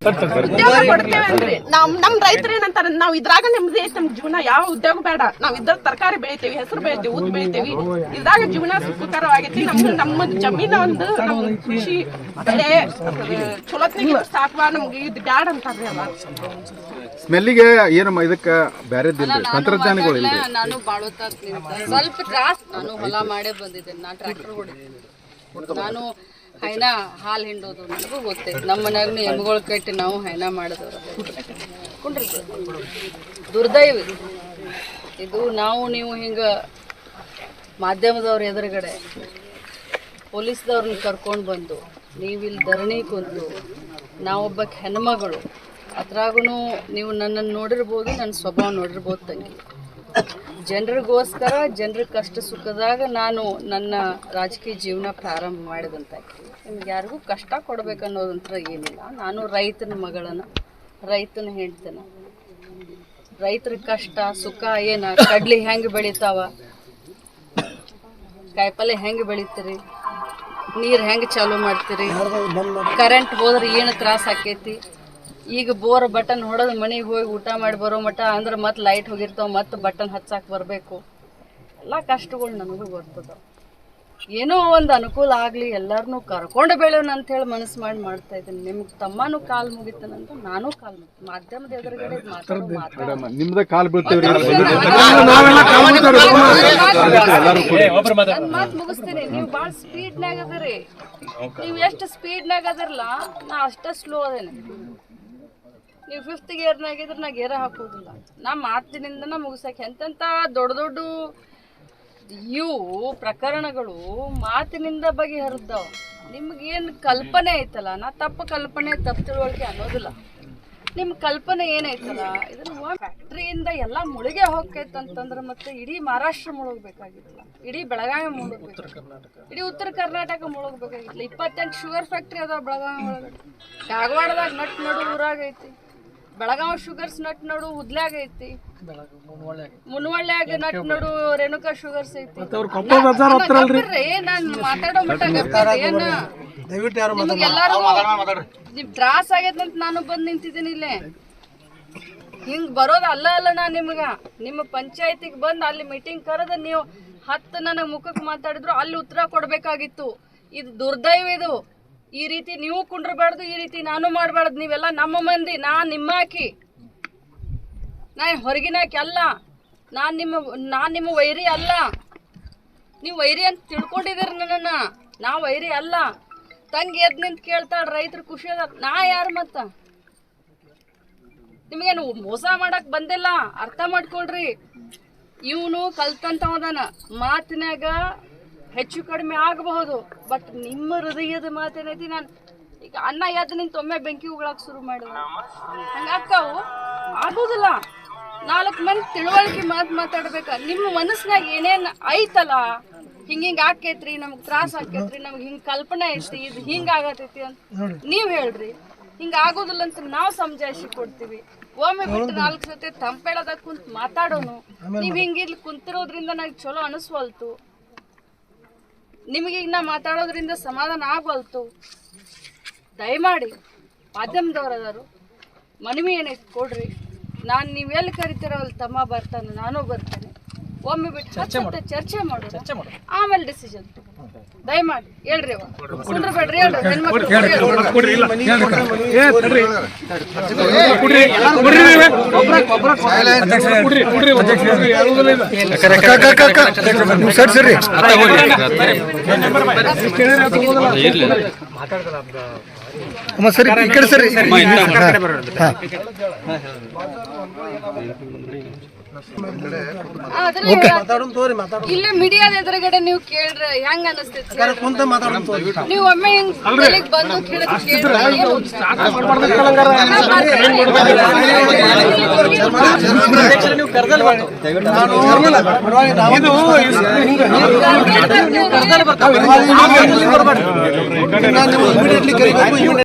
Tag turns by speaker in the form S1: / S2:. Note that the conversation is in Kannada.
S1: ಉದ್ಯೋಗ ಕೊಡ್ತೇವೆ ನಾವು ನಮ್ ನಮ್ ರೈತರು ಏನಂತಾರೆ ನಾವ್ ಇದ್ರಾಗ ನೆಮ್ಮದಿ ಐತಿ ನಮ್ ಜೀವನ ಯಾವ ಉದ್ಯೋಗ ಬೇಡ. ನಾವ್ ಇದ್ರ ತರಕಾರಿ ಬೆಳಿತೇವಿ ಹೆಸರು ಬೆಳಿತೇವಿ ಉದ್ ಬೆಳಿತೇವಿ. ಇದ್ರಾಗ ಜೀವನ ಸುಖಕರವಾಗೈತಿ. ನಮ್ ನಮ್ಮ ಜಮೀನ ಒಂದು ನಮ್ ಕೃಷಿ ಬೆಳೆ ಚಲೋತ್ನಿಗೆ ಸಾಕವಾ ನಮ್ಗೆ ಇದು ಬ್ಯಾಡ ಅಂತಾರ್ರಿ ಅಲ್ಲ
S2: ಸ್ಮೆಲ್ಲಿಗೆ ಏನಮ್ಮ ಇದಕ್ಕ ಬ್ಯಾರೆ ತಂತ್ರಜ್ಞಾನಗಳು ಇಲ್ಲ
S3: ನಾನು ಬಾಳೋತ ಸ್ವಲ್ಪ ಕ್ರಾಸ್ ನಾನು ಹೊಲ ಮಾಡೇ ಬಂದಿದ್ದೇನೆ. ನಾನು ಟ್ರ್ಯಾಕ್ಟರ್ ಹೊಡಿತೀನಿ. ನಾನು ಹೈನ ಹಾಲು ಹಿಂಡೋದು ನನಗೂ ಗೊತ್ತೈತೆ ನಮ್ಮ ಮನೆಯಾಗ ಎಮ್ಗಳು ಕಟ್ಟಿ ನಾವು ಹೈನಾ ಮಾಡಿದವ್ರು. ಕುಂಡ್ರಿ ದುರ್ದೈವ. ಇದು. ಇದು ನಾವು, ನೀವು ಹಿಂಗೆ ಮಾಧ್ಯಮದವ್ರ ಎದುರುಗಡೆ ಪೊಲೀಸ್ದವ್ರನ್ನ ಕರ್ಕೊಂಡು ಬಂದು ನೀವಿಲ್ಲಿ ಧರಣಿ ಕುಂತು ನಾವೊಬ್ಬ ಹೆಣ್ಮಗಳು ಅದ್ರಾಗೂ ನೀವು ನನ್ನನ್ನು ನೋಡಿರ್ಬೋದು ನನ್ನ ಸ್ವಭಾವ ನೋಡಿರ್ಬೋದು ತಂಗಿ. ಜನರಿಗೋಸ್ಕರ, ಜನರ ಕಷ್ಟ ಸುಖದಾಗ ನಾನು ನನ್ನ ರಾಜಕೀಯ ಜೀವನ ಪ್ರಾರಂಭ ಮಾಡಿದಂತ ನಿಮ್ಗೆ ಯಾರಿಗೂ ಕಷ್ಟ ಕೊಡ್ಬೇಕನ್ನೋದಂತ ಏನಿಲ್ಲ. ನಾನು ರೈತನ ಮಗಳನ್ನ, ರೈತನ ಹೆಂಡ್ತನ. ರೈತರ ಕಷ್ಟ, ಸುಖ ಏನ, ಕಡ್ಲಿ ಹೆಂಗೆ ಬೆಳಿತಾವ? ಕಾಯಿಪಲ್ಲೆ ಹೆಂಗೆ ಬೆಳಿತೀರಿ? ನೀರು ಹೆಂಗೆ ಚಾಲೂ ಮಾಡ್ತೀರಿ? ಕರೆಂಟ್ ಹೋದ್ರೆ ಏನು ತ್ರಾಸ ಆಕೈತಿ? ಈಗ ಬೋರ್ ಬಟನ್ ಹೊಡೆದು ಮನೆಗೆ ಹೋಗಿ ಊಟ ಮಾಡಿ ಬರೋ ಮಟ್ಟ ಅಂದ್ರೆ ಮತ್ತೆ ಲೈಟ್ ಹೋಗಿರ್ತಾವ ಮತ್ತೆ ಬಟನ್ ಹಚ್ಚಾಕ್ ಬರಬೇಕು. ಎಲ್ಲ ಕಷ್ಟಗಳು ನನಗೂ ಬರ್ತದ. ಏನೋ ಒಂದು ಅನುಕೂಲ ಆಗಲಿ ಎಲ್ಲರನ್ನೂ ಕರ್ಕೊಂಡು ಬೆಳೆಯೋಣ ಅಂತ ಹೇಳಿ ಮನಸ್ಸು ಮಾಡಿ ಮಾಡ್ತಾ ಇದ್ದೀನಿ. ನಿಮ್ಗೆ ತಮ್ಮನೂ ಕಾಲು ಮುಗಿತಾನಂತ ನಾನು ಕಾಲು ಮುಗಿತು. ಮಾಧ್ಯಮದ ಎದುರುಗಡೆ
S2: ನಿಮ್ದ ಕಾಲ್ ಬೀಳ್ತೇವ್ರಿ
S3: ನನ್ ಮಾತ್ ಮುಗಿಸ್ತೀನಿ. ನೀವು ಭಾಳ ಸ್ಪೀಡ್ನಾಗ ಅದರಿ. ನೀವು ಎಷ್ಟು ಸ್ಪೀಡ್ನಾಗ ಅದರಲ್ಲ ನಾ ಅಷ್ಟ ಸ್ಲೋ ಅದೇನೆ. ನೀವು ಫಿಫ್ತ್ ಗೇರ್ನಾಗಿದ್ರೆ ನಾ ಗೇರ ಹಾಕೋದಿಲ್ಲ ನಾ ಮಾತಿನಿಂದನ ಮುಗಿಸಕ್ಕೆ ಎಂತೆಂಥ ದೊಡ್ಡ ದೊಡ್ಡ ಇವು ಪ್ರಕರಣಗಳು ಮಾತಿನಿಂದ ಬಗೆಹರಿದ್ದಾವ ನಿಮ್ಗೇನು ಕಲ್ಪನೆ ಐತಲ್ಲ? ನಾ ತಪ್ಪು ಕಲ್ಪನೆ, ತಪ್ಪು ತಿಳುವಳಿಕೆ ಅನ್ನೋದಿಲ್ಲ. ನಿಮ್ಮ ಕಲ್ಪನೆ ಏನೈತಲ್ಲ? ಇದನ್ನ ಫ್ಯಾಕ್ಟ್ರಿಯಿಂದ ಎಲ್ಲ ಮುಳುಗೆ ಹೋಗ್ತೈತಂತಂದ್ರೆ ಮತ್ತೆ ಇಡೀ ಮಹಾರಾಷ್ಟ್ರ ಮುಳುಗಬೇಕಾಗಿತ್ತಲ್ಲ. ಇಡೀ ಬೆಳಗಾವಿ ಮುಳುಗಬೇಕು ಇಡೀ ಉತ್ತರ ಕರ್ನಾಟಕ ಮುಳುಗಬೇಕಾಗಿತ್ತಲ್ಲ. ಇಪ್ಪತ್ತೆಂಟು ಶುಗರ್ ಫ್ಯಾಕ್ಟ್ರಿ ಅದಾವ ಬೆಳಗಾವಿ ಒಳಗಡೆ. ಕಾಗವಾಡದಾಗ ನಟ್ ನಡು ಊರಾಗ ಐತಿ ಬೆಳಗಾವಿ ಶುಗರ್ಸ್ ನಟ್ ನೋಡು ಹುದ್ಲ್ಯಾಗ ಐತಿ ಮುನ್ವಳ್ಳ್ಯಾಗ ನಟ್ ನೋಡು ರೇಣುಕಾ ಶುಗರ್ಸ್ ಐತಿ. ನಾನು ಮಾತಾಡೋ ಮಟ್ಟ ಏನ? ನಿಮ್ಗೆ ಎಲ್ಲಾರು ನಿಮ್ ತ್ರಾಸ ನಾನು ಬಂದ್ ನಿಂತಿದ್ದೀನಿ ಇಲ್ಲೇ. ಹಿಂಗ್ ಬರೋದ ಅಲ್ಲ ಅಲ್ಲ ನಾ ನಿಮ್ಗ. ನಿಮ್ಮ ಪಂಚಾಯತಿಗೆ ಬಂದ್ ಅಲ್ಲಿ ಮೀಟಿಂಗ್ ಕರೆದ ನೀವು ಹತ್ತು ನನಗೆ ಮುಖಕ್ಕೆ ಮಾತಾಡಿದ್ರು ಅಲ್ಲಿ ಉತ್ತರ ಕೊಡ್ಬೇಕಾಗಿತ್ತು. ಇದು ದುರ್ದೈವ ಇದು. ಈ ರೀತಿ ನೀವು ಕುಂಡ್ರಬಾರ್ದು, ಈ ರೀತಿ ನಾನು ಮಾಡಬಾರ್ದು, ನೀವೆಲ್ಲ ನಮ್ಮ ಮಂದಿ ನಾ ನಿಮ್ಮ ಹಾಕಿ ನಾ ಹೊರಗಿನಾಕಿ ಅಲ್ಲ. ನಾನು ನಿಮ್ಮ ನಾನು ನಿಮ್ಮ ವೈರಿ ಅಲ್ಲ. ನೀವು ವೈರಿ ಅಂತ ತಿಳ್ಕೊಂಡಿದ್ದೀರಿ ನನ್ನನ್ನ. ನಾ ವೈರಿ ಅಲ್ಲ. ತಂಗಿ ಎದ್ ನಿಂತ ಕೇಳ್ತಾಳ, ರೈತರು ಖುಷಿ ಅದ ನಾ ಯಾರು ಮತ್ತ? ನಿಮಗೇನು ಮೋಸ ಮಾಡಕ್ ಬಂದಿಲ್ಲ? ಅರ್ಥ ಮಾಡ್ಕೊಳ್ರಿ. ಇವನು ಕಲ್ತಂತವದಾನ ಮಾತಿನಾಗ ಹೆಚ್ಚು ಕಡಿಮೆ ಆಗಬಹುದು ಬಟ್ ನಿಮ್ಮ ಹೃದಯದ ಮಾತೇನೈತಿ ನಾನು ಈಗ ಅನ್ನ ಎದ್ದು ನಿಂತು ಒಮ್ಮೆ ಬೆಂಕಿ ಉಗಳಕ್ಕೆ ಶುರು ಮಾಡಿದ. ಹಂಗಾಕ್ಕವು ಆಗೋದಿಲ್ಲ. ನಾಲ್ಕು ಮಂದಿ ತಿಳುವಳಿಕೆ ಮಾತು ಮಾತಾಡ್ಬೇಕ. ನಿಮ್ಮ ಮನಸ್ಸಿನಾಗ ಏನೇನು ಐತಲ್ಲ ಹಿಂಗ ಹಿಂಗ ಆಕೈತ್ರಿ ನಮ್ಗೆ ತ್ರಾಸ ಆಕೈತ್ರಿ ನಮ್ಗೆ ಹಿಂಗೆ ಕಲ್ಪನೆ ಐತಿ ಇದು ಹಿಂಗ ಆಗತೈತಿ ಅಂತ ನೀವು ಹೇಳ್ರಿ. ಹಿಂಗ ಆಗೋದಿಲ್ಲ ಅಂತ ನಾವು ಸಮಜಾಯಿಸಿ ಕೊಡ್ತೀವಿ. ಒಮ್ಮೆ ಬಿಟ್ಟು ನಾಲ್ಕು ಸತಿ ತಂಪೇಳದಾಗ ಕುಂತ್ ಮಾತಾಡೋನು. ನೀವು ಹಿಂಗ ಇಲ್ಲಿ ಕುಂತಿರೋದ್ರಿಂದ ನಂಗೆ ಚಲೋ ಅನಿಸ್ವಲ್ತು. ನಿಮಗೆ ಈಗ ನಾ ಮಾತಾಡೋದ್ರಿಂದ ಸಮಾಧಾನ ಆಗಲ್ತು ದಯಮಾಡಿ ಮಾಧ್ಯಮದವ್ರು ಅದಾರು ಮನವಿ ಏನೈತಿ ಕೊಡ್ರಿ. ನಾನು ನೀವು ಎಲ್ಲಿ ಕರಿತೀರೋ ಅಲ್ಲಿ ತಮ್ಮ ಬರ್ತಾನೆ ನಾನು ಬರ್ತೇನೆ. ಒಮ್ಮೆ ಬಿಟ್ಟು ಚರ್ಚೆ ಮಾಡೋಣ. ಆಮೇಲೆ ಡಿಸಿಷನ್ ದಯಮಾಡಿ ಹೇಳ್ರಿ ಕುಂದ್ರಬೇಡ್ರಿ ಹೇಳ್ರಿ. ಹೆಣ್ಮಕ್ಳು.
S2: ಸರಿ ಸರಿ. ಅಮ್ಮ ಸರಿ ಈ ಕಡೆ ಸರಿ.
S3: ಆದ್ರೆ ಇಲ್ಲೇ ಮೀಡಿಯಾದ ಎದುರುಗಡೆ ನೀವು ಕೇಳ್ರೆ ಹೆಂಗ ಅನಿಸ್ತೈತಿ ನೀವು ಒಮ್ಮೆ ಹಿಂಗ್ ತಲೆಗ್ ಬಂದು ಕೇಳಿದ್ರೆ ಕೇಳ್ರಿ.
S4: ಇಮಿಡಿಯೇಟ್ಲಿ ಕರಿಬೇಕು